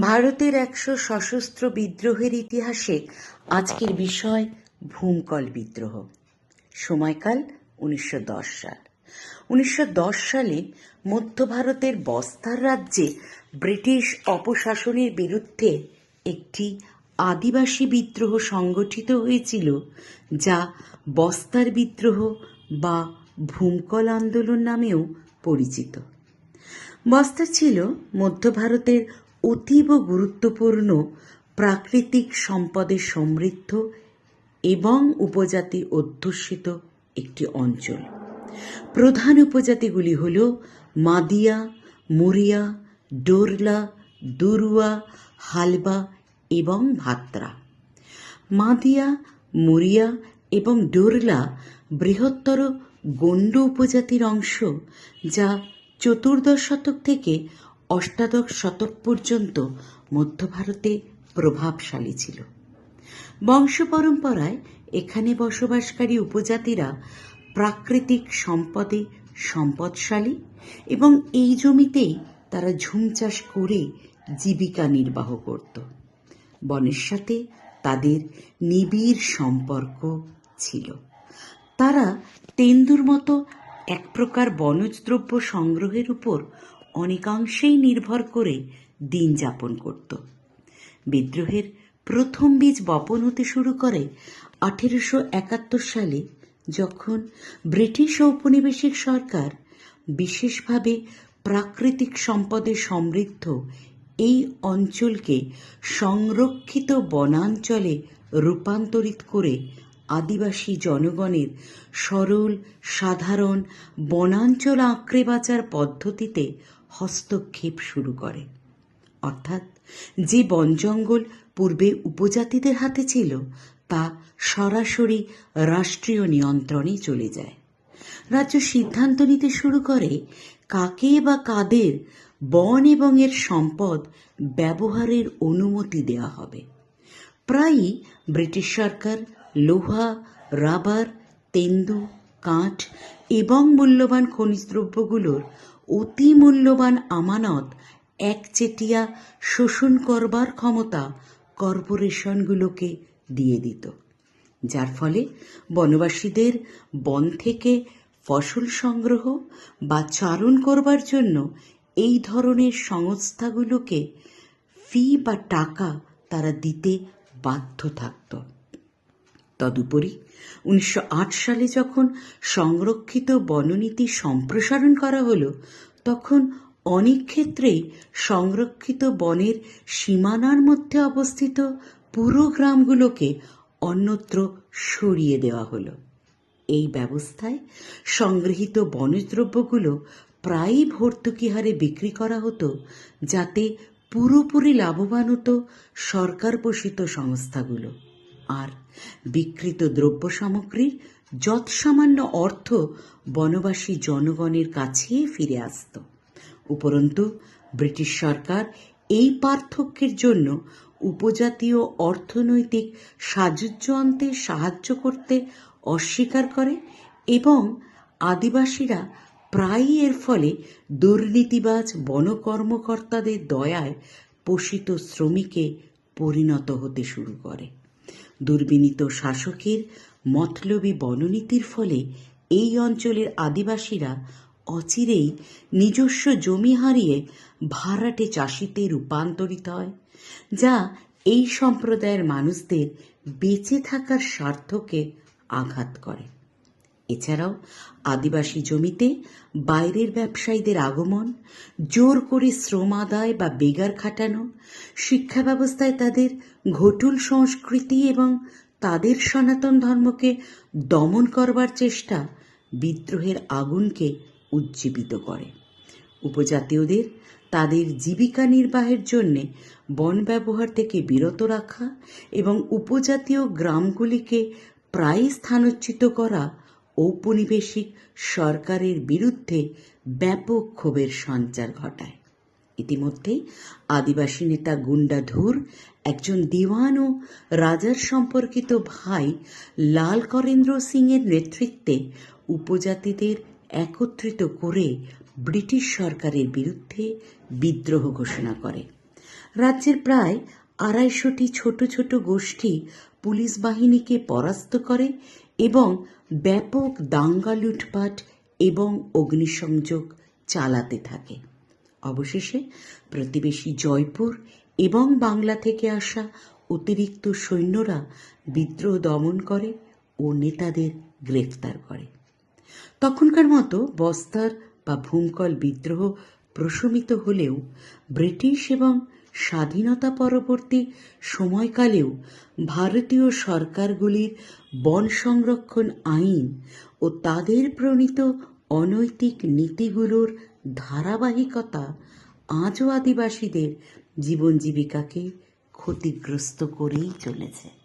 ভারতের একশো সশস্ত্র বিদ্রোহের ইতিহাসে আজকের বিষয় ভূমকল বিদ্রোহ। সময়কাল উনিশশো দশ সাল। উনিশশো দশ সালে মধ্য ভারতের বস্তার রাজ্যে ব্রিটিশ অপশাসনের বিরুদ্ধে একটি আদিবাসী বিদ্রোহ সংগঠিত হয়েছিল, যা বস্তার বিদ্রোহ বা ভূমকল আন্দোলন নামেও পরিচিত। বস্তা ছিল মধ্য ভারতের অতীব গুরুত্বপূর্ণ প্রাকৃতিক সম্পদে সমৃদ্ধ এবং উপজাতি অধ্যুষিত একটি অঞ্চল। প্রধান উপজাতিগুলি হল মাদিয়া, মুরিয়া, ডোরলা, দুরুয়া, হালবা এবং ভাত্রা। মাদিয়া, মুরিয়া এবং ডোরলা বৃহত্তর গণ্ড উপজাতির অংশ, যা চতুর্দশ শতক থেকে অষ্টাদশ শতক পর্যন্ত মধ্য ভারতে প্রভাবশালী ছিল। বংশ পরম্পরায় এখানে বসবাসকারী উপজাতিরা প্রাকৃতিক সম্পদে সম্পদশালী এবং এই জমিতেই তারা ঝুম চাষ করে জীবিকা নির্বাহ করত। বনের সাথে তাদের নিবিড় সম্পর্ক ছিল। তারা তেন্দুর মতো এক প্রকার বনজ দ্রব্য সংগ্রহের উপর অনেকাংশেই নির্ভর করে দিন যাপন করত। বিদ্রোহের প্রথম বীজ বপন হতে শুরু করে আঠেরোশো একাত্তর সালে যখন ব্রিটিশ ঔপনিবেশিক সরকার বিশেষভাবে প্রাকৃতিক সম্পদে সমৃদ্ধ এই অঞ্চলকে সংরক্ষিত বনাঞ্চলে রূপান্তরিত করে আদিবাসী জনগণের সরল, সাধারণ, বনাঞ্চল আঁকড়ে বাঁচার পদ্ধতিতে হস্তক্ষেপ শুরু করে। অর্থাৎ যে বন জঙ্গল পূর্বে উপজাতিদের হাতে ছিল, তা সরাসরি রাষ্ট্রীয় নিয়ন্ত্রণে চলে যায়। রাজ্য সিদ্ধান্ত নিতে শুরু করে কাকে বা কাদের বন এবং এর সম্পদ ব্যবহারের অনুমতি দেওয়া হবে। প্রায়ই ব্রিটিশ সরকার লোহা, রাবার, তেন্দু, কাঠ এবং মূল্যবান খনিজ দ্রব্যগুলোর অতি মূল্যবান আমানত একচেটিয়া শোষণ করবার ক্ষমতা কর্পোরেশনগুলোকে দিয়ে দিত, যার ফলে বনবাসীদের বন থেকে ফসল সংগ্রহ বা চারণ করবার জন্য এই ধরনের সংস্থাগুলোকে ফি বা টাকা তারা দিতে বাধ্য থাকত। তদুপরি উনিশশো আট সালে যখন সংরক্ষিত বননীতি সম্প্রসারণ করা হলো, তখন অনেক ক্ষেত্রেই সংরক্ষিত বনের সীমানার মধ্যে অবস্থিত পুরো গ্রামগুলোকে অন্যত্র সরিয়ে দেওয়া হলো। এই ব্যবস্থায় সংগৃহীত বনদ্রব্যগুলো প্রায়ই ভর্তুকি হারে বিক্রি করা হতো, যাতে পুরোপুরি লাভবান হতো সরকার পোষিত সংস্থাগুলো। আর বিকৃত দ্রব্য সামগ্রীর যৎসামান্য অর্থ বনবাসী জনগণের কাছে ফিরে আসত। উপরন্তু, ব্রিটিশ সরকার এই পার্থক্যের জন্য উপজাতীয় অর্থনৈতিক সাযুজ্য আনতে সাহায্য করতে অস্বীকার করে এবং আদিবাসীরা প্রায়ই এর ফলে দুর্নীতিবাজ বনকর্মকর্তাদের দয়ায় পোষিত শ্রমিকে পরিণত হতে শুরু করে। দুর্বিনীত শাসকের মতলবী বননীতির ফলে এই অঞ্চলের আদিবাসীরা অচিরেই নিজস্ব জমি হারিয়ে ভাড়াটে চাষিতে রূপান্তরিত হয়, যা এই সম্প্রদায়ের মানুষদের বেঁচে থাকার স্বার্থকে আঘাত করে। এছাড়াও আদিবাসী জমিতে বাইরের ব্যবসায়ীদের আগমন, জোর করে শ্রম আদায় বা বেগার খাটানো, শিক্ষা ব্যবস্থায় তাদের ঘটুল সংস্কৃতি এবং তাদের সনাতন ধর্মকে দমন করবার চেষ্টা বিদ্রোহের আগুনকে উজ্জীবিত করে। উপজাতীয়দের তাদের জীবিকা নির্বাহের জন্যে বন ব্যবহার থেকে বিরত রাখা এবং উপজাতীয় গ্রামগুলিকে প্রায় স্থানচ্যুত করা ঔপনিবেশিক সরকারের বিরুদ্ধে ব্যাপক ক্ষোভের সঞ্চার ঘটায়। ইতিমধ্যেই আদিবাসী নেতা গুন্ডাধুর একজন দিওয়ান ও রাজার সম্পর্কিত ভাই লাল করেন্দ্র সিংয়ের নেতৃত্বে উপজাতিদের একত্রিত করে ব্রিটিশ সরকারের বিরুদ্ধে বিদ্রোহ ঘোষণা করে। রাজ্যের প্রায় আড়াইশোটি ছোট ছোট গোষ্ঠী পুলিশ বাহিনীকে পরাস্ত করে এবং ব্যাপক দাঙ্গা লুটপাট এবং অগ্নিসংযোগ চালাতে থাকে। অবশেষে প্রতিবেশী জয়পুর এবং বাংলা থেকে আসা অতিরিক্ত সৈন্যরা বিদ্রোহ দমন করে ও নেতাদের গ্রেফতার করে। তখনকার মতো বস্তার বা ভূমকল বিদ্রোহ প্রশমিত হলেও ব্রিটিশ এবং স্বাধীনতা পরবর্তী সময়কালেও ভারতীয় সরকারগুলির বন সংরক্ষণ আইন ও তাদের প্রণীত অনৈতিক নীতিগুলোর ধারাবাহিকতা আজও আদিবাসীদের জীবন জীবিকাকে ক্ষতিগ্রস্ত করেই চলেছে।